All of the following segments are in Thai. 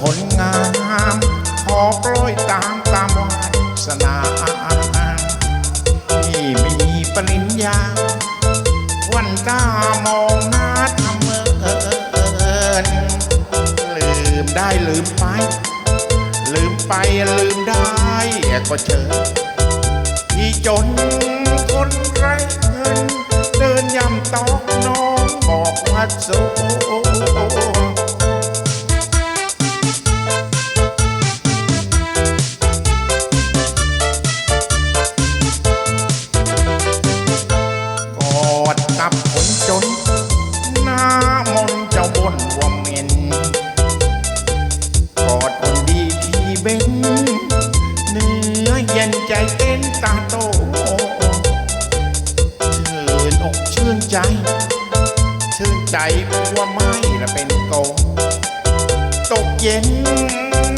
คนงามขอปล่อยตามตามวาสนาที่มีปริญญา วันตามองหน้าทำเมินลืมได้ลืมไป ลืมไปลืมได้ก็เจอที่จนคนไร นใจเต้นตาโตชื่นอกชื่นใจ ชื่นใจว่าไม่ละเป็นโกงตกเย็น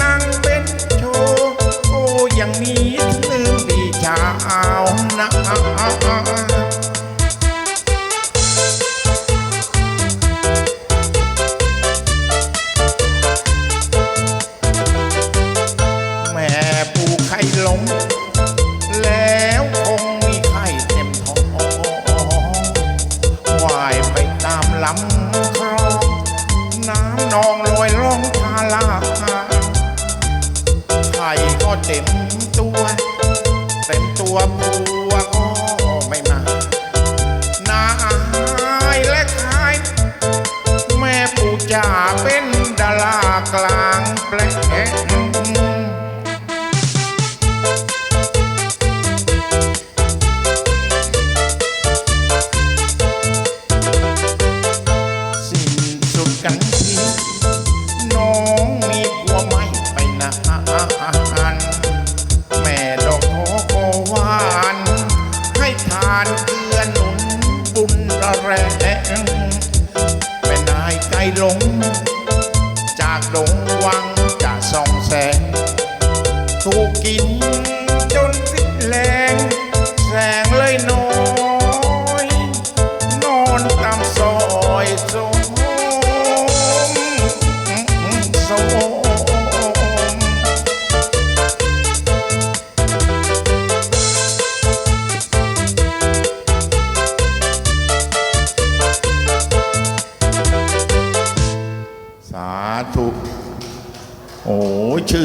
นั่งเป็นโชว์โอ้ยังมีลืมดีเช้านะ แล้วคงมีไข่เต็มท้องว่ายไปตามลำคลอง น้ำนองลอยล่องทาลาไข่ก็เต็มตัว เต็มตัวบัวก็ไม่มานายและขาย แม่ปู่จ่าเป็นดารากลางแปลง แรงแม่นายไกลหลง จากดงวังจะส่องแสงถูกกิน muchos